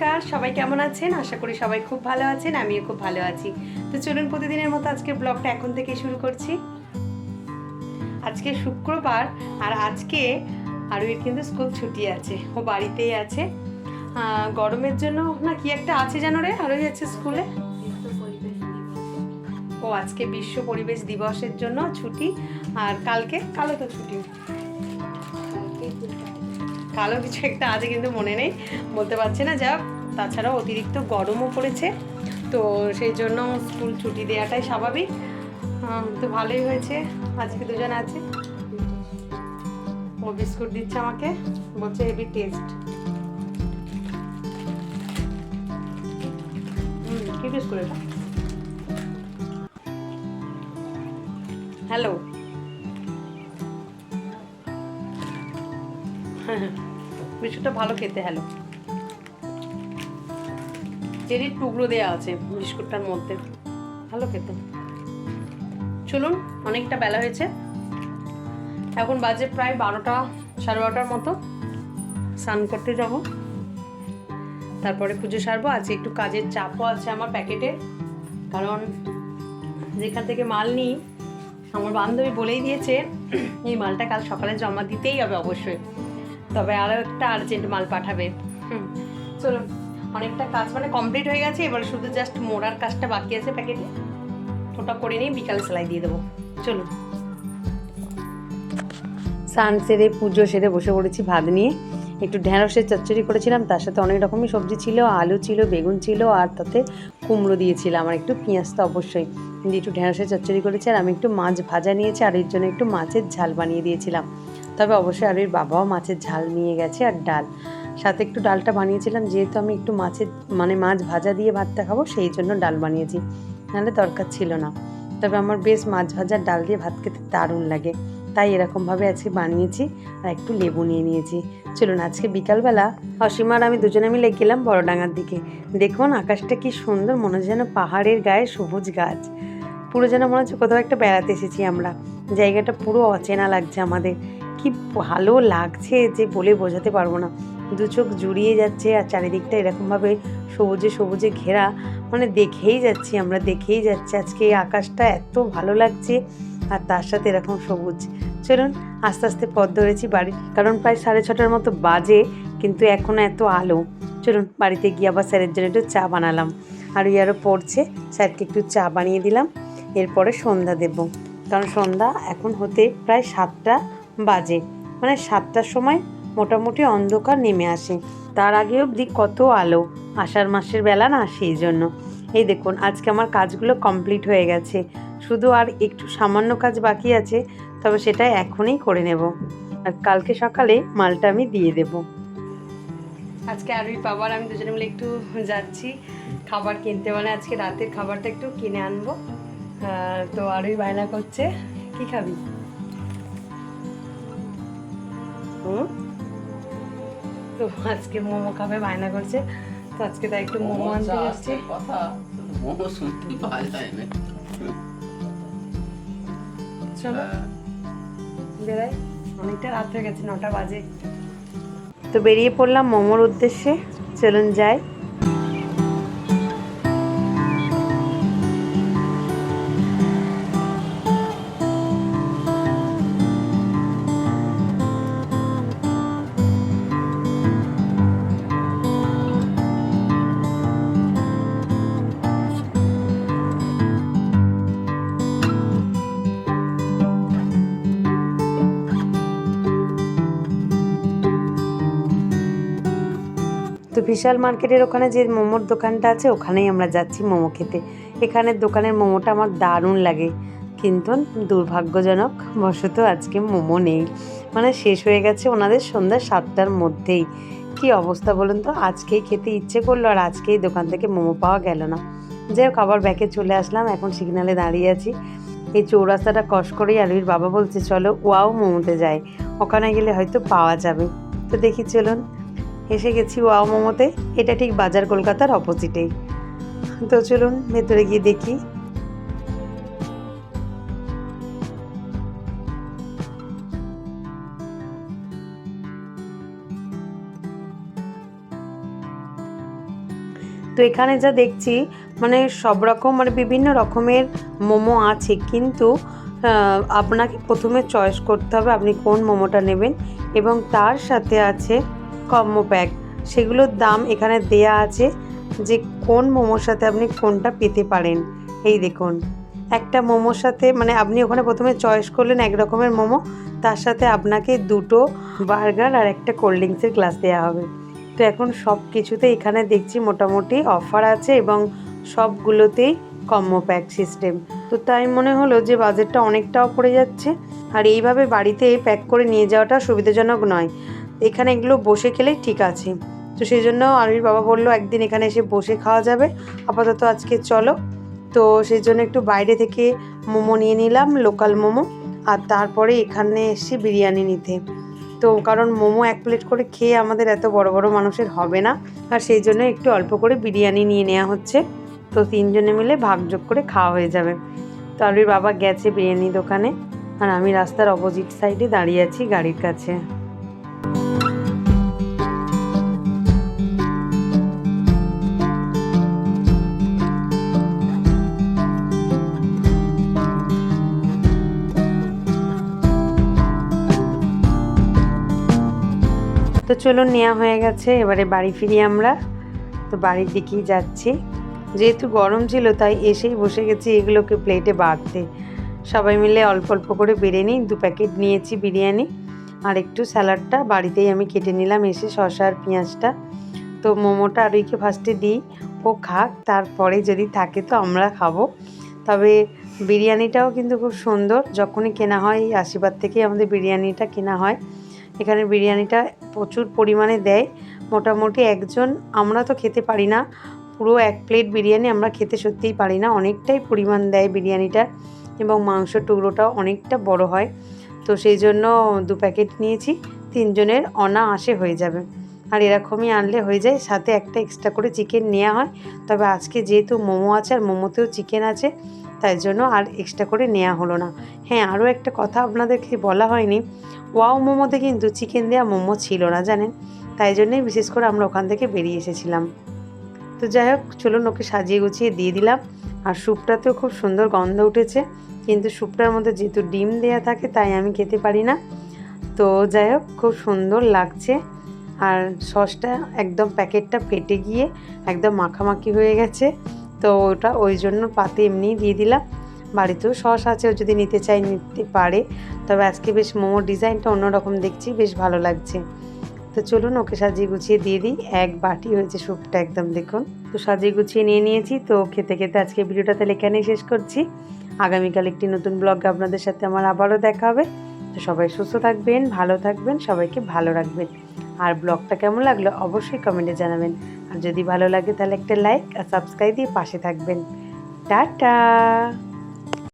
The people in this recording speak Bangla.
নমস্কার, সবাই কেমন আছেন? আশা করি সবাই খুব ভালো আছেন, আমিও খুব ভালো আছি। তো চলুন প্রতিদিনের মতো আজকের ব্লগটা এখন থেকে শুরু করছি। আজকে শুক্রবার আর আজকে আরুইর কিন্তু স্কুল ছুটি আছে, ও বাড়িতেই আছে। গরমের জন্য না কি একটা আছে জানো রে? আরুই আছে স্কুলে? ও আজকে বিশ্ব পরিবেশ দিবসের জন্য ছুটি, আর কালকে কালো তো ছুটি। কালো কিছু একটা আছে কিন্তু মনে নেই, বলতে পারছি না। যাক, তাছাড়াও অতিরিক্ত গরমও পড়েছে, তো সেই জন্য স্কুল ছুটি দেওয়াটাই স্বাভাবিক। তো ভালোই হয়েছে, আজকে দুজন আছে। ও বিস্কুট দিচ্ছে আমাকে, বলছে হেভি টেস্ট। কি বিস্কুট এটা? হ্যালো। বিস্কুটটা ভালো খেতে, হ্যালো। চেরির টুকরো দেওয়া আছে বিস্কুটটার মধ্যে। ভালো খেতে। চলুন, অনেকটা বেলা হয়েছে। এখন বাজে প্রায় বারোটা, সাড়ে বারোটার মতো। স্নান করতে যাব। তারপরে পুজো সারবো। আজকে একটু কাজের চাপও আছে আমার প্যাকেটে। কারণ যেখান থেকে মাল নিই, আমার বান্ধবী বলেই দিয়েছে, এই মালটা কাল সকালে জমা দিতেই হবে অবশ্যই। তবে আরও একটা আর্জেন্ট মাল পাঠাবে। চলুন, অনেকটা কাজ মানে কমপ্লিট হয়ে গেছে, এবার শুধু জাস্ট মোড়ার কাজটা বাকি আছে প্যাকেটে। ওটা করে নিয়ে বিকালে সেলাই দিয়ে দেবো। চলুন। স্নান সেরে, পুজো সেরে বসে পড়েছি ভাত নিয়ে। একটু ঢ্যাঁড়সের চচ্চড়ি করেছিলাম, তার সাথে অনেক রকমই সবজি ছিল, আলু ছিল, বেগুন ছিল, আর তাতে কুমড়ো দিয়েছিলাম। আর একটু পেঁয়াজ তো অবশ্যই। দিয়ে একটু ঢ্যাঁড়সের চচ্চড়ি করেছি, আর আমি একটু মাছ ভাজা নিয়েছি, আর এর জন্য একটু মাছের ঝাল বানিয়ে দিয়েছিলাম। তবে অবশ্যই আর এর বাবাও মাছের ঝাল নিয়ে গেছে আর ডাল। সাথে একটু ডালটা বানিয়েছিলাম, যেহেতু আমি একটু মাছের মানে মাছ ভাজা দিয়ে ভাতটা খাব, সেই জন্য ডাল বানিয়েছি। নাহলে দরকার ছিল না। তবে আমার বেশ মাছ ভাজার ডাল দিয়ে ভাত খেতে দারুণ লাগে। তাই এরকমভাবে আজকে বানিয়েছি আর একটু লেবু নিয়ে নিয়েছি। চলুন, আজকে বিকালবেলা অসীমা আর আমি দুজনে মিলে গেলাম বড়ডাঙ্গার দিকে। দেখুন, আকাশটা কি সুন্দর, মনে হচ্ছে যেন পাহাড়ের গায়ে সবুজ গাছ। পুরো যেন মনে হচ্ছে কোথাও একটা বেড়াতে এসেছি আমরা। জায়গাটা পুরো অচেনা লাগছে আমাদের। কি ভালো লাগছে যে বলে বোঝাতে পারব না। দু চোখ জুড়িয়ে যাচ্ছে আর চারিদিকটা এরকমভাবে সবুজে সবুজে ঘেরা। মানে দেখেই যাচ্ছি, আমরা দেখেই যাচ্ছি। আজকে এই আকাশটা এত ভালো লাগছে আর তার সাথে এরকম সবুজ। চলুন, আস্তে আস্তে পথ ধরেছি বাড়ি। কারণ প্রায় সাড়ে ছটার মতো বাজে, কিন্তু এখনও এত আলো। চলুন, বাড়িতে গিয়ে আবার স্যারের জন্য একটু চা বানালাম। আর ওই আরও পড়ছে, স্যারকে একটু চা বানিয়ে দিলাম। এরপরে সন্ধ্যা দেব। কারণ সন্ধ্যা এখন হতে প্রায় সাতটা। বাজে। মানে সাতটার সময় মোটামুটি অন্ধকার নেমে আসে। তার আগে অবধি কত আলো। আষাঢ় মাসের বেলা না, সেই জন্য। এই দেখুন, আজকে আমার কাজগুলো কমপ্লিট হয়ে গেছে। শুধু আর একটু সামান্য কাজ বাকি আছে, তবে সেটা এখনই করে নেব। আর কালকে সকালে মালটা আমি দিয়ে দেব। আজকে আরুই বাবার, আমি দুজনে মিলে একটু যাচ্ছি। খাবার কিনতে। মানে আজকে রাতের খাবারটা একটু কিনে আনব। তো আরুই বায়না করছে। কি খাবি? তো আজকে মোমো খাবে বায়না করছে। তো আজকে তাই একটু মোমো আনতে যাচ্ছি। মোমো শুনতে পাওয়া যায় না। চলো। বেরাই অনেকটা রাত হয়ে গেছে নটা বাজে। তো বেরিয়ে পড়লাম মোমোর উদ্দেশ্যে। চলুন যাই। বিশাল মার্কেটের ওখানে যে মোমোর দোকানটা আছে, ওখানেই আমরা যাচ্ছি মোমো খেতে। এখানের দোকানের মোমোটা আমার দারুণ লাগে। কিন্তু দুর্ভাগ্যজনক বশত আজকে মোমো নেই। মানে শেষ হয়ে গেছে ওনাদের সন্ধ্যা সাতটার মধ্যেই। কি অবস্থা বলুন তো? আজকেই খেতে ইচ্ছে করল আর আজকেই দোকান থেকে মোমো পাওয়া গেল না। যাই হোক আবার ব্যাকে চলে আসলাম, এখন সিগনালে দাঁড়িয়ে আছি। এই চৌরাস্তাটা কষ করেই আলুর বাবা বলছে, চলো ওয়াও, মোমোতে যায় ওখানে গেলে হয়তো পাওয়া যাবে। তো দেখি চলুন। এসে গেছি ওয়াও মোমোতে। এটা ঠিক বাজার কলকাতার অপোজিটেই তো চলুন, ভেতরে গিয়ে দেখি। তো এখানে যা দেখছি মানে সব রকম মানে বিভিন্ন রকমের মোমো আছে। কিন্তু আপনাকে প্রথমে চয়েস করতে হবে আপনি কোন মোমোটা নেবেন এবং তার সাথে আছে কম্বো প্যাক সেগুলোর দাম এখানে দেয়া আছে যে কোন মোমোর সাথে আপনি কোনটা পেতে পারেন। এই দেখুন, একটা মোমোর সাথে মানে আপনি ওখানে প্রথমে চয়েস করলেন এক রকমের মোমো, তার সাথে আপনাকে দুটো বার্গার আর একটা কোল্ড ড্রিঙ্কসের গ্লাস দেওয়া হবে। তো এখন সব কিছুতে এখানে দেখছি মোটামুটি অফার আছে এবং সবগুলোতেই কম্বো প্যাক সিস্টেম। তো তাই মনে হলো যে বাজেটটা অনেকটাও পড়ে যাচ্ছে। আর এইভাবে বাড়িতে প্যাক করে নিয়ে যাওয়াটা সুবিধাজনক নয়। এখানে এগুলো বসে খেলেই ঠিক আছে। তো সেই জন্য আমির বাবা বলল, একদিন এখানে এসে বসে খাওয়া যাবে। আপাতত আজকে চলো। তো সেই জন্য একটু বাইরে থেকে মোমো নিয়ে নিলাম, লোকাল মোমো, আর তারপরে এখানে এসেছি বিরিয়ানি নিতে। তো কারণ মোমো এক প্লেট করে খেয়ে আমাদের এত বড় বড় মানুষের হবে না, আর সেই জন্য একটু অল্প করে বিরিয়ানি নিয়ে নেওয়া হচ্ছে। তো তিনজনে মিলে ভাগযোগ করে খাওয়া হয়ে যাবে। তো আলুর বাবা গেছে বিরিয়ানি দোকানে, আর আমি রাস্তার অপোজিট সাইডে দাঁড়িয়ে আছি গাড়ির কাছে। তো চলুন নেওয়া হয়ে গেছে, এবারে বাড়ি ফিরি আমরা। তো বাড়ির দিকেই যাচ্ছি। যেহেতু গরম ছিল, তাই এসেই বসে গেছি এগুলোকে প্লেটে বাড়তে সবাই মিলে অল্প অল্প করে বেড়ে নিই, দু প্যাকেট নিয়েছি বিরিয়ানি আর একটু স্যালাডটা। বাড়িতেই আমি কেটে নিলাম, এসে শসা আর পেঁয়াজটা। তো মোমোটা আর ওইকে ফার্স্টে দিই, ও খাক, তারপরে যদি থাকে তো আমরা খাব। তবে বিরিয়ানিটাও কিন্তু খুব সুন্দর, যখনই কেনা হয়, এই আশীর্বাদ থেকেই আমাদের বিরিয়ানিটা কেনা হয়। এখানে বিরিয়ানিটা প্রচুর পরিমাণে দেয়। মোটামুটি একজন, আমরা তো খেতে পারি না। পুরো এক প্লেট বিরিয়ানি আমরা খেতে সত্যিই পারি না। অনেকটাই পরিমাণ দেয় বিরিয়ানিটার এবং মাংস টুকরোটাও অনেকটা বড় হয়। তো সেই জন্য দু প্যাকেট নিয়েছি। তিনজনের অনায়াসে হয়ে যাবে। আর এরকমই আনলে হয়ে যায়। সাথে একটা এক্সট্রা করে চিকেন নেওয়া হয়। তবে আজকে যেহেতু মোমো আছে আর মোমোতেও চিকেন আছে, তাই জন্য আর এক্সট্রা করে নেওয়া হলো না। হ্যাঁ আরও একটা কথা আপনাদেরকে বলা হয়নি। ওয়াও মোমোতে কিন্তু চিকেন দেওয়া মোমো ছিল না, জানেন? তাই জন্যই বিশেষ করে আমরা ওখান থেকে বেরিয়ে এসেছিলাম। তো যাই হোক, চলুন ওকে সাজিয়ে গুছিয়ে দিয়ে দিলাম। আর স্যুপটাতেও খুব সুন্দর গন্ধ উঠেছে। কিন্তু স্যুপটার মধ্যে যেহেতু ডিম দেয়া থাকে, তাই আমি খেতে পারি না। তো যাই হোক, খুব সুন্দর লাগছে। আর সসটা একদম প্যাকেটটা ফেটে গিয়ে একদম মাখামাখি হয়ে গেছে। তো ওটা ওই জন্য পাতে এমনিই দিয়ে দিলাম। বাড়িতেও সস আছে, ও যদি নিতে চাই নিতে পারে। তবে আজকে বেশ মোমোর ডিজাইনটা অন্যরকম দেখছি, বেশ ভালো লাগছে। তো চলুন ওকে সাজিয়ে গুছিয়ে দিয়ে দিই। এক বাটি হয়েছে স্যুপটা, একদম দেখুন। তো সাজিয়ে গুছিয়ে নিয়ে নিয়েছি। তো খেতে খেতে আজকে ভিডিওটা তাহলে এখানেই শেষ করছি। আগামীকাল একটি নতুন ব্লগে আপনাদের সাথে আমার আবারও দেখা হবে। তো সবাই সুস্থ থাকবেন, ভালো থাকবেন, সবাইকে ভালো রাখবেন। আর ব্লগটা কেমন লাগল অবশ্যই কমেন্টে জানাবেন। আর যদি ভালো লাগে তাহলে একটা লাইক আর সাবস্ক্রাইব দিয়ে পাশে থাকবেন। টাটা!